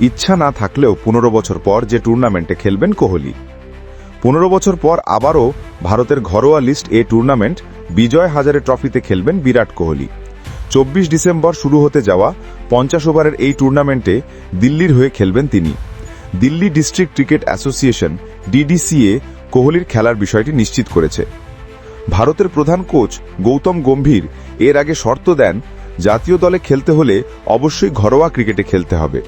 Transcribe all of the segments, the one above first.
ইচ্ছা না থাকলেও পনেরো বছর পর যে টুর্নামেন্টে খেলবেন কোহলি। পনেরো বছর পর আবারও ভারতের ঘরোয়া লিস্ট এ টুর্নামেন্ট বিজয় হাজারে ট্রফিতে খেলবেন বিরাট কোহলি। চব্বিশ ডিসেম্বর শুরু হতে যাওয়া পঞ্চাশ ওভারের এই টুর্নামেন্টে দিল্লির হয়ে খেলবেন তিনি। Delhi district cricket association DDCA কোহলির খেলার বিষয়টি নিশ্চিত করেছে। ভারতের প্রধান কোচ গৌতম গম্ভীর এর আগে শর্ত দেন, জাতীয় দলে খেলতে হলে অবশ্যই ঘরোয়া ক্রিকেটে খেলতে হবে।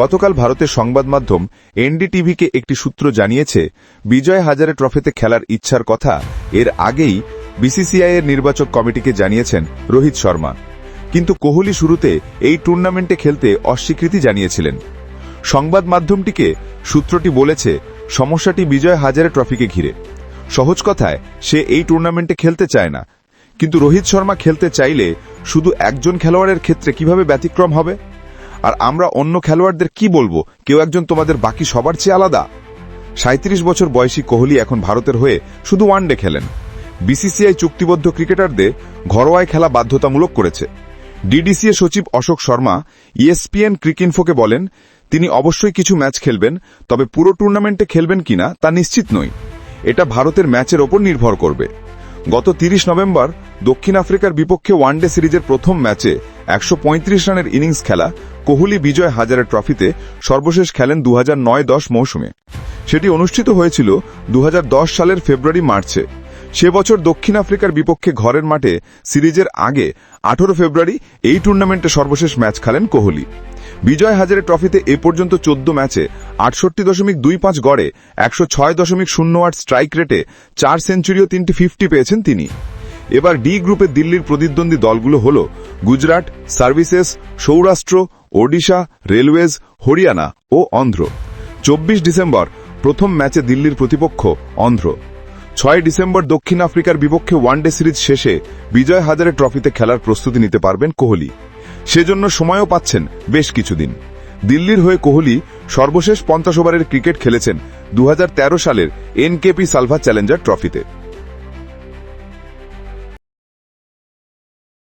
গতকাল ভারতের সংবাদ মাধ্যম এনডিটিভিকে একটি সূত্র জানিয়েছে, বিজয় হাজারে ট্রফিতে খেলার ইচ্ছার কথা এর আগেই বিসিসিআই এর নির্বাচক কমিটিকে জানিয়েছেন রোহিত শর্মা। কিন্তু কোহলি শুরুতে এই টুর্নামেন্টে খেলতে অস্বীকৃতি জানিয়েছিলেন। সংবাদ মাধ্যমটিকে সূত্রটি বলেছে, সমস্যাটি বিজয় হাজারে ট্রফিকে ঘিরে। সহজ কথায়, সে এই টুর্নামেন্টে খেলতে চায় না। কিন্তু রোহিত শর্মা খেলতে চাইলে শুধু একজন খেলোয়াড়ের ক্ষেত্রে কীভাবে ব্যতিক্রম হবে? আর আমরা অন্য খেলোয়াড়দের কি বলব? কেউ একজন তোমাদের বাকি সবার চেয়ে আলাদা? সাঁত্রিশ বছর বয়সী কোহলি এখন ভারতের হয়ে শুধু ওয়ানডে খেলেন। বিসিসিআই চুক্তিবদ্ধ ক্রিকেটারদের ঘরোয়ায় খেলা বাধ্যতামূলক করেছে। ডিডিসিএ সচিব অশোক শর্মা ইএসপিএন ক্রিকিনফোকে বলেন, তিনি অবশ্যই কিছু ম্যাচ খেলবেন, তবে পুরো টুর্নামেন্টে খেলবেন কিনা তা নিশ্চিত নই এটা ভারতের ম্যাচের ওপর নির্ভর করবে। গত তিরিশ নভেম্বর দক্ষিণ আফ্রিকার বিপক্ষে ওয়ানডে সিরিজের প্রথম ম্যাচে একশো পঁয়ত্রিশ রানের ইনিংস খেলা কোহলি বিজয় হাজারে ট্রফিতে সর্বশেষ খেলেন দু নয় দশ মৌসুমে। সেটি অনুষ্ঠিত হয়েছিল দু হাজার দশ সালের ফেব্রুয়ারি মার্চে। সে বছর দক্ষিণ আফ্রিকার বিপক্ষে ঘরের মাঠে সিরিজের আগে আঠারো ফেব্রুয়ারি এই টুর্নামেন্টে সর্বশেষ ম্যাচ খেলেন কোহলি। বিজয় হাজারে ট্রফিতে এ পর্যন্ত চোদ্দ ম্যাচে আটষট্টি দশমিক দুই পাঁচ গড়ে একশো ছয় দশমিক শূন্য আট স্ট্রাইক রেটে চার সেঞ্চুরি ও তিনটি ফিফটি পেয়েছেন তিনি। এবার ডি গ্রুপে দিল্লির প্রতিদ্বন্দ্বী দলগুলো হল গুজরাট, সার্ভিসেস, সৌরাষ্ট্র, ওডিশা, রেলওয়েজ, হরিয়ানা ও অন্ধ্র। চব্বিশ ডিসেম্বর প্রথম ম্যাচে দিল্লির প্রতিপক্ষ অন্ধ্র। ছয় ডিসেম্বর দক্ষিণ আফ্রিকার বিপক্ষে ওয়ানডে সিরিজ শেষে বিজয় হাজারে ট্রফিতে খেলার প্রস্তুতি নিতে পারবেন কোহলি। সেজন্য সময়ও পাচ্ছেন বেশ কিছুদিন। দিল্লির হয়ে কোহলি সর্বশেষ পঞ্চাশ ওভারের ক্রিকেট খেলেছেন দু হাজার তেরো সালের এনকেপি সালভা চ্যালেঞ্জার ট্রফিতে।